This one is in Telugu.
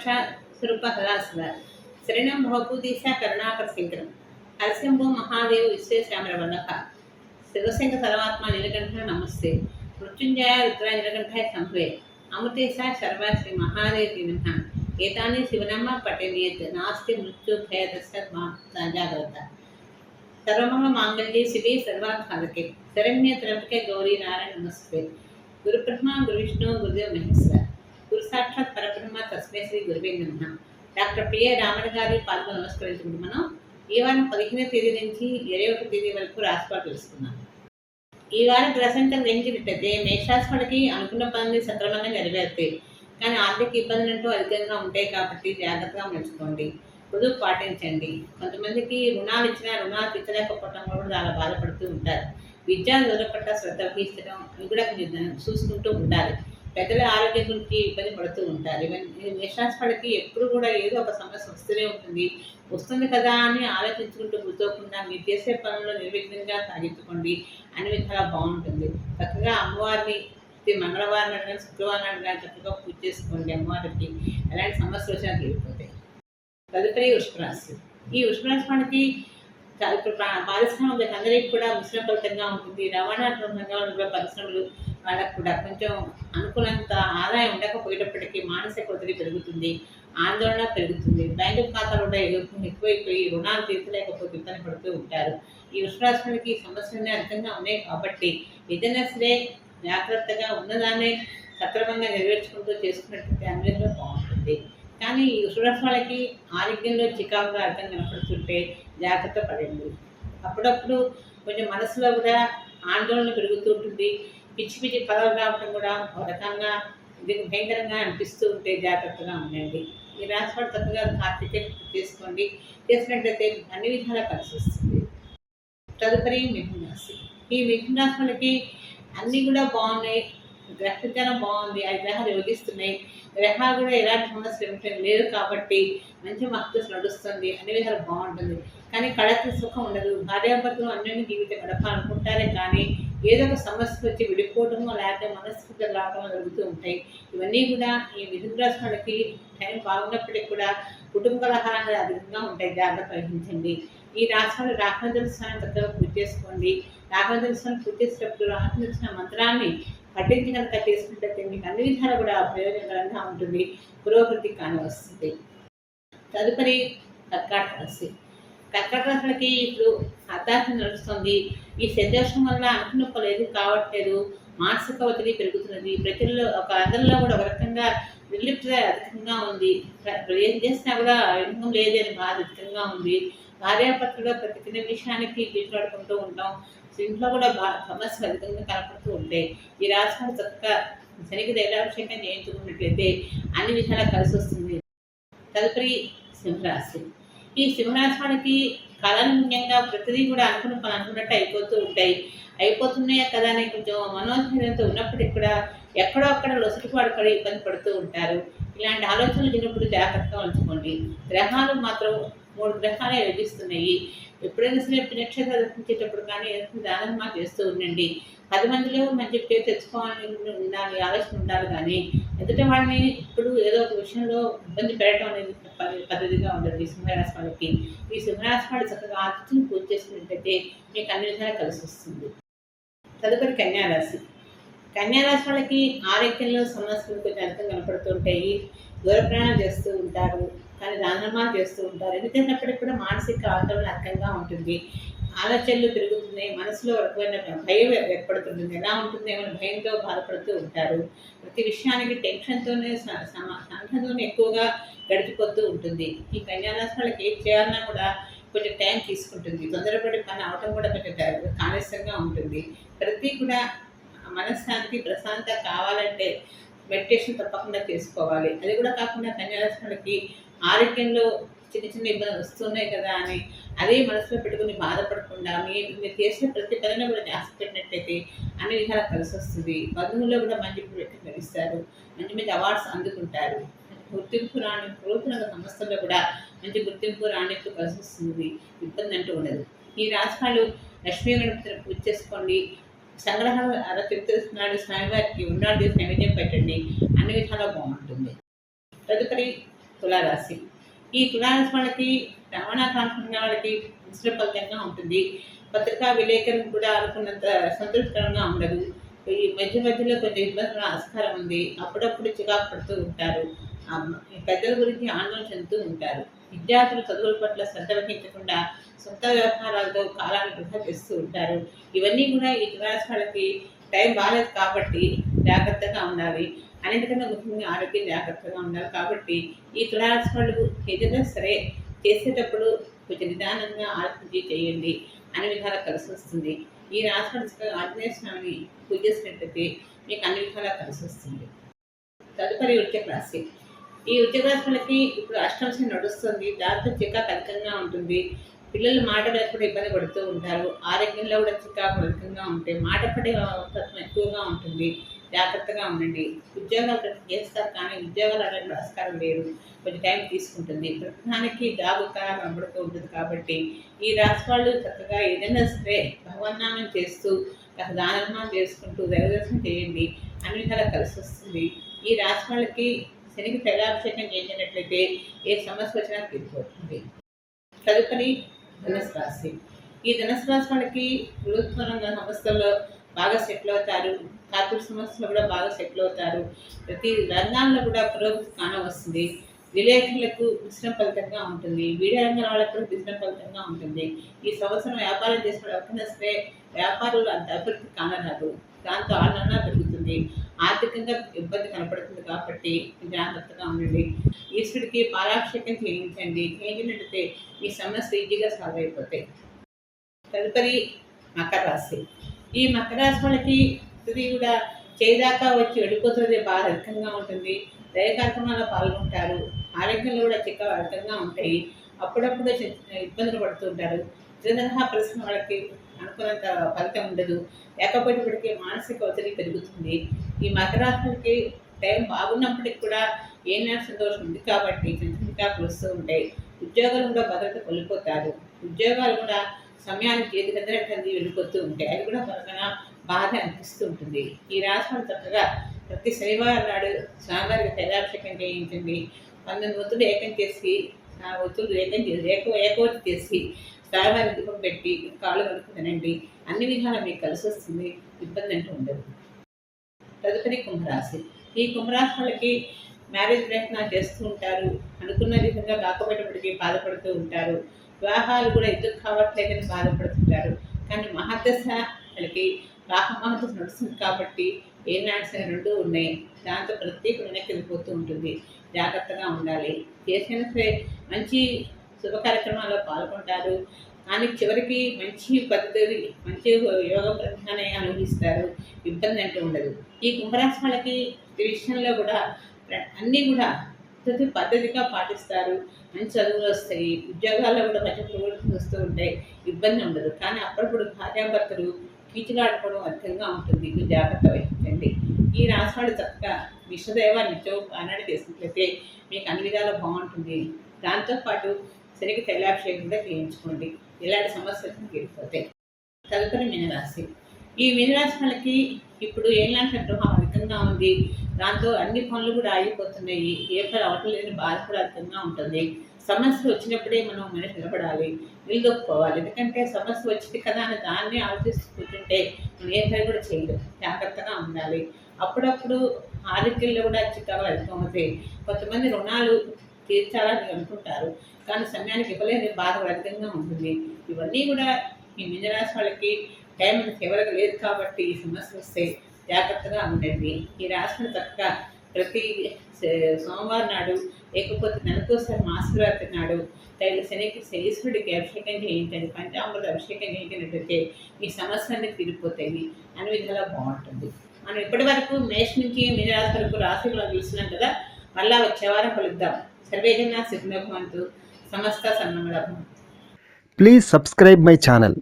రక్ష స్వరూప సదాశివ శరణం భవభూతీశ కరుణాకర శంకరం హరిశంభో మహాదేవ విశ్వేశ్యామర వల్లభ శివశంక సర్వాత్మ నీలకంఠ నమస్తే మృత్యుంజయ రుద్రాయ నీలకంఠాయ సంభవే అమృతేశ శర్వ శ్రీ మహాదేవి నమ ఏతాని శివనామ పఠేనియత్ నాస్తి మృత్యు భయదశ జాగ్రత్త సర్వమమ మాంగళ్యే శివే సర్వార్థాలకే శరణ్య త్రంబకే గౌరీ నారాయణ నమస్తే గురు బ్రహ్మ గురు విష్ణు గురుదేవ్ మహేశ్వర గురు సాక్షాత్ పరబ్రహ్మ తస్మై శ్రీ గురువే నమ. డాక్టర్ పిఏ రామన్ గారి పాల్గొని నమస్కరించుకుంటూ మనం ఈ వారం పదిహేనవ తేదీ నుంచి ఇరవై ఒకటి తేదీ వరకు రాశిపాటు తెలుసుకున్నాం ఈ వారం గ్రసంతం గ్రహించినట్టయితే మేషరాశి అనుకున్న పనులు సక్రమంగా నెరవేరుతాయి. కానీ ఆర్థిక ఇబ్బందులు అంటూ అధికంగా ఉంటాయి కాబట్టి జాగ్రత్తగా మలుచుకోండి పొదుపు పాటించండి. కొంతమందికి రుణాలు ఇచ్చినా రుణాలు తీర్చలేకపోవడం కూడా చాలా బాధపడుతూ ఉంటారు. విద్యా దూరపట్ల శ్రద్ధ వహించడం ఇవి కూడా కొంచెం చూసుకుంటూ ఉండాలి. పెద్దల ఆరోగ్యం గురించి ఇబ్బంది పడుతూ ఉంటారు. ఇవన్నీ మేషరాశి ఎప్పుడు కూడా ఏదో ఒక సమస్య వస్తూనే ఉంటుంది. వస్తుంది కదా అని ఆలోచించుకుంటూ గుర్తోకుండా మీరు చేసే పనుల్లో నిర్విఘ్నంగా సాగించుకోండి. అన్ని విధాలా బాగుంటుంది. చక్కగా అమ్మవారిని ప్రతి మంగళవారం కానీ శుక్రవారం కానీ చక్కగా పూజ చేసుకోండి అమ్మవారికి. ఎలాంటి సమస్యలు వచ్చినా తీరిపోతాయి. తదుపరి ఉష్ణరాశి ఈ ఉష్ణరాశి మనకి ఇప్పుడు పారిశ్రామిక అందరికీ కూడా మిశ్రమ ఫలితంగా ఉంటుంది. రవాణా రంగంగా ఉన్న పరిశ్రమలు వాళ్ళకు కూడా కొంచెం అనుకున్నంత ఆదాయం ఉండకపోయేటప్పటికీ మానసిక ఒత్తిడి పెరుగుతుంది ఆందోళన పెరుగుతుంది బ్యాంకు ఖాతాలు కూడా ఎక్కువైపోయి రుణాలు తీర్చలేకపోతే ఇబ్బంది పడుతూ ఉంటారు. ఈ వృషభరాశులకి సమస్యలనే అర్థంగా ఉన్నాయి కాబట్టి ఏదైనా సరే జాగ్రత్తగా ఉన్నదాన్ని సక్రమంగా నెరవేర్చుకుంటూ చేసుకున్నట్లయితే అన్నిలో బాగుంటుంది. కానీ ఈ వృషభరాశులకి ఆరోగ్యంలో చికాకుగా అర్థం కనపడుతుంటే జాగ్రత్త పడండి. అప్పుడప్పుడు కొంచెం మనసులో కూడా ఆందోళన పెరుగుతూ ఉంటుంది. పిచ్చి పిచ్చి పదవులు రావడం కూడా ఒక రకంగా ఇది భయంకరంగా అనిపిస్తూ ఉంటే జాగ్రత్తగా ఉండండి. ఈ రాశి వాడు చక్కగా కార్తీక చేసుకోండి చేసినట్లయితే అన్ని విధాలా కలిసి వస్తుంది. తదుపరి మిథున రాశి ఈ మిథున రాశి వాళ్ళకి అన్నీ కూడా బాగున్నాయి. గ్రహచారం బాగుంది ఆ గ్రహాలు యోగిస్తున్నాయి గ్రహాలు కూడా ఎలాంటి సమస్యలు ఏమిటం లేదు కాబట్టి మంచి మహత్వ నడుస్తుంది అన్ని విధాలు బాగుంటుంది. కానీ కళకి సుఖం ఉండదు. భార్యాభర్తలు అన్నీ జీవితం గడపాలనుకుంటారే కానీ ఏదో ఒక సమస్యకు వచ్చి విడిపోవడము లేకపోతే మనస్ఫూర్తి రావడం జరుగుతూ ఉంటాయి. ఇవన్నీ కూడా ఈ మిథున రాశి టైం బాగున్నప్పటికీ కూడా కుటుంబ కలహాలు అధికంగా ఉంటాయి. జాగ్రత్త వహించండి. ఈ రాష్ట్రాలు రాఘవేంద్ర స్వామి పూర్తి చేసుకోండి. రాఘవేంద్ర స్వామి పూర్తి చేసేటప్పుడు రాఘవేంద్ర మంత్రాన్ని పఠించి కనుక చేసుకుంటే మీకు అన్ని విధాలు కూడా ప్రయోజనకరంగా ఉంటుంది. పురోగతి కానవస్తుంది తదుపరి కర్కాట రాశి. కర్కాట రాశులకి ఇప్పుడు అర్థార్థం నడుస్తుంది. ఈ సంతోషం వల్ల అనుకున్న పనులు కావట్లేదు. మానసిక ఒత్తిడి పెరుగుతున్నది. ప్రజల్లో ఒక అందరిలో కూడా ఒక రకంగా నిర్లిప్త అధికంగా ఉంది. ఏం చేసినా కూడా ఇన్కమ్ లేదని బాధ అధికంగా ఉంది. భార్యాభర్తలో ప్రతి చిన్న విషయానికి గీట్లాడుకుంటూ ఉంటాం. ఇంట్లో కూడా బా సమస్యలు అధికంగా కనపడుతూ ఉంటాయి ఈ రాష్ట్రం చక్కగా శనికి దైలాభిషేకం చేయించుకున్నట్లయితే అన్ని విధాలా కలిసి వస్తుంది. తదుపరి సింహరాశి. ఈ సింహరాశి కాలన్యంగా ప్రతిదీ కూడా అనుకున్న పని అనుకున్నట్టు అయిపోతూ ఉంటాయి. అయిపోతున్నాయా కదా అని కొంచెం మనోధైర్యంతో ఉన్నప్పటికీ కూడా ఎక్కడో అక్కడ లొసటిపాడు పడి ఇబ్బంది పడుతూ ఉంటారు. ఇలాంటి ఆలోచనలు చిన్నప్పుడు జాగ్రత్తగా ఉంచుకోండి. గ్రహాలు మాత్రం మూడు గ్రహాలే యోగిస్తున్నాయి ఎప్పుడైనా సరే నక్షత్రం దర్శించేటప్పుడు కానీ దానం దానమా చేస్తూ ఉండండి. పది మందిలో మంచి పేరు తెచ్చుకోవాలని ఉండాలి ఆలోచన ఉండాలి కానీ ఎందుకంటే వాళ్ళని ఇప్పుడు ఏదో ఒక విషయంలో ఇబ్బంది పెట్టడం అనేది ప- పద్ధతిగా ఉండదు ఈ సింహరాశి వాళ్ళకి ఈ సింహరాశి వాళ్ళు చక్కగా ఆతిథ్యం పూర్తి చేసినట్లయితే మీకు అన్ని విధాలు కలిసి వస్తుంది. తదుపరి కన్యారాశి. కన్యారాశి వాళ్ళకి ఆరోగ్యంలో సమస్యలు కొంచెం అర్థం కనపడుతుంటాయి దూర ప్రయాణం చేస్తూ ఉంటారు. కానీ రానమా చేస్తూ ఉంటారు. ఎందుకంటే కూడా మానసిక ఆందోళన అధికంగా ఉంటుంది. ఆలోచనలు పెరుగుతున్నాయి. మనసులో రకమైన భయం ఏర్పడుతుంది. ఎలా ఉంటుందేమో భయంతో బాధపడుతూ ఉంటారు. ప్రతి విషయానికి టెన్షన్తోనే సంఘంతోనే ఎక్కువగా గడిచిపోతూ ఉంటుంది. ఈ కన్యారాశి వాళ్ళకి ఏం చేయాలన్నా కూడా కొంచెం టైం తీసుకుంటుంది. తొందరపడి పని అవటం కూడా కొంచెం కాలుష్యంగా ఉంటుంది. ప్రతి కూడా మనశ్శాంతి ప్రశాంతత కావాలంటే మెడిటేషన్ తప్పకుండా చేసుకోవాలి. అది కూడా కాకుండా కన్యారాశి వాళ్ళకి ఆరోగ్యంలో చిన్న చిన్న ఇబ్బందులు వస్తున్నాయి కదా అని అదే మనసులో పెట్టుకుని బాధపడకుండా మీరు మీరు చేసిన ప్రతి పనిలో కూడా ధ్యాస పెట్టినట్టయితే అన్ని విధాలా కలిసి వస్తుంది. బంధువుల్లో కూడా మంచి వ్యక్తి లభిస్తారు. మంచి మంచి అవార్డ్స్ అందుకుంటారు. గుర్తింపు రాని ప్రభుత్వ సంస్థల్లో కూడా మంచి గుర్తింపు రాణింపు కలిసి వస్తుంది. ఇబ్బంది అంటూ ఉండదు. ఈ రాష్ట్రాలు లక్ష్మీ గణపతిని పూజ చేసుకోండి సంగ్రహం అలా తెలుస్తున్నాడు స్వామివారికి ఉన్నాడు. నైవేద్యం పెట్టండి. అన్ని విధాలా బాగుంటుంది. తదుపరి తులారాశి. ఈ తులారాశి వాళ్ళకి రవాణా కానుకున్న వాళ్ళకి మిశ్ర ఫలితంగా ఉంటుంది. పత్రికా విలేకరులు కూడా అనుకున్నంత సంతృప్తికరంగా ఉండదు. ఈ మధ్య మధ్యలో కొంచెం ఇబ్బందుల ఆస్కారం ఉంది. అప్పుడప్పుడు చికాకు పడుతూ ఉంటారు. పెద్దల గురించి ఆందోళన చెందుతూ ఉంటారు. విద్యార్థులు చదువుల పట్ల శ్రద్ధ వహించకుండా సొంత వ్యవహారాలతో కాలాన్ని వృధా చేస్తూ ఉంటారు. ఇవన్నీ కూడా ఈ తులారాశి వాళ్ళకి టైం బాగాలేదు కాబట్టి జాగ్రత్తగా ఉండాలి. అన్నిటికన్నా ముఖ్యంగా ఆరోగ్యం జాగ్రత్తగా ఉండాలి కాబట్టి ఈ తులారాశి వాళ్ళు ఏదైనా సరే చేసేటప్పుడు కొంచెం నిదానంగా ఆలోచించి చేయండి. అన్ని విధాలా కలిసి వస్తుంది. ఈ రాశి వాళ్ళు ఆంజనేయ స్వామిని పూజ చేసినట్లయితే మీకు అన్ని విధాలా కలిసి వస్తుంది. తదుపరి ఉద్యోగ రాశి. ఈ ఉద్యోగ రాశులకి ఇప్పుడు అష్టంశం నడుస్తుంది. దాంతో చిక్కా అధికంగా ఉంటుంది. పిల్లలు మాట లేకుండా ఇబ్బంది పడుతూ ఉంటారు. ఆరోగ్యంలో కూడా చికాకు అధికంగా ఉంటాయి మాట పడే తత్వం ఎక్కువగా ఉంటుంది. జాగ్రత్తగా ఉండండి. ఉద్యోగాలు ప్రతి చేస్తారు కానీ ఉద్యోగాలు అడగడం ఆస్కారం లేదు. కొంచెం టైం తీసుకుంటుంది. ప్రతిదానికి జాబ్ కనబడుతూ ఉంటుంది కాబట్టి ఈ రాశి వాళ్ళు చక్కగా ఏదైనా సరే భగవన్నామం చేస్తూ దానర్మానం చేసుకుంటూ దైవదర్శనం చేయండి. అన్ని విధాలా కలిసి వస్తుంది. ఈ రాశి వాళ్ళకి శనికి తెగాభిషేకం చేసినట్లయితే ఏ సమస్య వచ్చినా తీరిపోతుంది. తదుపరి ధనుసు రాశి. ఈ ధనుసు రాశి వాళ్ళకి వృత్తిపరంగా సంస్థల్లో బాగా సెటిల్ అవుతారు. కార్పొరేట్ సంస్థలు కూడా బాగా సెటిల్ అవుతారు. ప్రతి రంగాల్లో కూడా పురోగతి కానవస్తుంది విలేకరులకు మిశ్రమ ఫలితంగా ఉంటుంది. వీడియో రంగం వాళ్ళకు కూడా మిశ్రమ ఫలితంగా ఉంటుంది. ఈ సంవత్సరం వ్యాపారం చేసిన ఎవరికైనా సరే వ్యాపారులు అంత అభివృద్ధి కానరాదు. దాంతో ఆందోళన పెరుగుతుంది. ఆర్థికంగా ఇబ్బంది కనపడుతుంది కాబట్టి జాగ్రత్తగా ఉండండి. ఈశ్వరుడికి పారాక్షకం చేయించండి. చేయించినట్లయితే ఈ సమస్య ఈజీగా సాల్వ్ అయిపోతాయి. తదుపరి మకర రాశి. ఈ మకర వాళ్ళకి కూడా చేదాకా వచ్చి వెళ్ళిపోతుంది బాగా అధికంగా ఉంటుంది. దయ కార్యక్రమాల్లో పాల్గొంటారు. ఆరోగ్యంలో కూడా చిక్క అధికంగా ఉంటాయి. అప్పుడప్పుడు ఇబ్బందులు పడుతుంటారు చిన్నతరహా పరిశ్రమ వాళ్ళకి అనుకున్నంత ఫలితం ఉండదు. లేకపోయేటప్పటికీ మానసిక ఒత్తిడి పెరుగుతుంది. ఈ మకరాశులకి టైం బాగున్నప్పటికి కూడా ఏమైనా సంతోషం ఉంది కాబట్టి చిన్న చికాకులు వస్తూ ఉంటాయి. ఉద్యోగాలు కూడా భద్రత కోల్పోతారు. ఉద్యోగాలు కూడా సమయానికి ఏది దగ్గరకంది వెళ్ళిపోతూ ఉంటాయి అది కూడా త్వరగా బాధ అనిపిస్తూ ఉంటుంది. ఈ రాశి చక్కగా ప్రతి శనివారం నాడు స్వామివారికి తైలాభిషేకం చేయించండి పంతొమ్మిది ఒత్తులు ఏకం చేసి ఆ ఒత్తులు ఏకం చేసి ఏకో ఏకోటి చేసి స్వామివారి దీపం పెట్టి కాళ్ళు కడుపు తినండి. అన్ని విధాలా మీకు కలిసి వస్తుంది. ఇబ్బంది అంటూ ఉండదు. తదుపరి కుంభరాశి. ఈ కుంభరాశి వాళ్ళకి మ్యారేజ్ ప్రయత్నాలు చేస్తూ ఉంటారు. అనుకున్న విధంగా కాకపోయేటప్పటికీ బాధపడుతూ ఉంటారు. వివాహాలు కూడా ఎందుకు కావట్లేదని బాధపడుతుంటారు. కానీ మహాదశ వాళ్ళకి రాహ మహాదశ నడుస్తుంది కాబట్టి ఏ నాట్స్ రెండు ఉన్నాయి. దాంతో ప్రత్యేక వెనక్కి వెళ్ళిపోతూ ఉంటుంది. జాగ్రత్తగా ఉండాలి. చేసిన సరే మంచి శుభ కార్యక్రమాల్లో పాల్గొంటారు. కానీ చివరికి మంచి పద్ధతి మంచి యోగ ప్రధానే అనుభవిస్తారు ఇబ్బంది అంటూ ఉండదు. ఈ కుంభరాశి వాళ్ళకి విషయంలో కూడా అన్నీ కూడా పద్ధతి పద్ధతిగా పాటిస్తారు. మంచి చదువులు వస్తాయి. ఉద్యోగాల్లో కూడా మంచి ప్రమోషన్స్ వస్తూ ఉంటాయి. ఇబ్బంది ఉండదు. కానీ అప్పుడప్పుడు భార్యాభర్తలు కీచులాడుకోవడం అధికంగా ఉంటుంది. మీరు జాగ్రత్త వహించండి. ఈ రాసినాడు చక్కగా విశ్వదేవ నిత్యం పానాడు చేసినట్లయితే మీకు అన్ని విధాలు బాగుంటుంది. దాంతోపాటు సరిగ్గా తైలాభిషేకం కూడా చేయించుకోండి. ఇలాంటి సమస్యలు తీరిపోతాయి తదుపరి మీనరాశి. ఈ మీనరాశి వాళ్ళకి ఇప్పుడు ఏలాంటి ప్రభావం అధికంగా ఉంది. దాంతో అన్ని పనులు కూడా ఆగిపోతున్నాయి. ఏ పని అవటం బాధ కూడా అధికంగా ఉంటుంది. సమస్య వచ్చినప్పుడే మనం మనిషి నిలబడాలి నిలదొక్కుకోవాలి. ఎందుకంటే సమస్య వచ్చింది కదా అని దాన్ని ఆలోచిస్తుంటే మనం ఏ పని కూడా చేయలేదు జాగ్రత్తగా ఉండాలి. అప్పుడప్పుడు ఆరోగ్యంలో కూడా చికాకులు అధికమవుతాయి. కొంతమంది రుణాలు తీర్చాలని అనుకుంటారు. కానీ సమయానికి ఇవ్వలేని బాధ అధికంగా ఉంటుంది. ఇవన్నీ కూడా ఈ మీనరాశి వాళ్ళకి టైం చివరికి లేదు కాబట్టి ఈ సమస్య వస్తే జాగ్రత్తగా ఉండండి. ఈ రాశిని చక్కగా ప్రతి సోమవారం నాడు లేకపోతే నెలకోసారి మాసరాత్రి నాడు తగిన శనికి శనీశ్వరుడికి అభిషేకం చేయించండి. పంచామృత అభిషేకం చేయించినట్లయితే ఈ సమస్యలన్నీ తీరిపోతాయి. అన్ని విధాలా బాగుంటుంది. మనం ఇప్పటి వరకు మేష్ నుంచి మీనరాశి వరకు రాశిలో చూసినాం కదా మళ్ళా వచ్చే వారం కలుద్దాం. సర్వేజన సిగ్నభవంతు సమస్త సన్నమలభవంతు ప్లీజ్ సబ్స్క్రైబ్ మై ఛానల్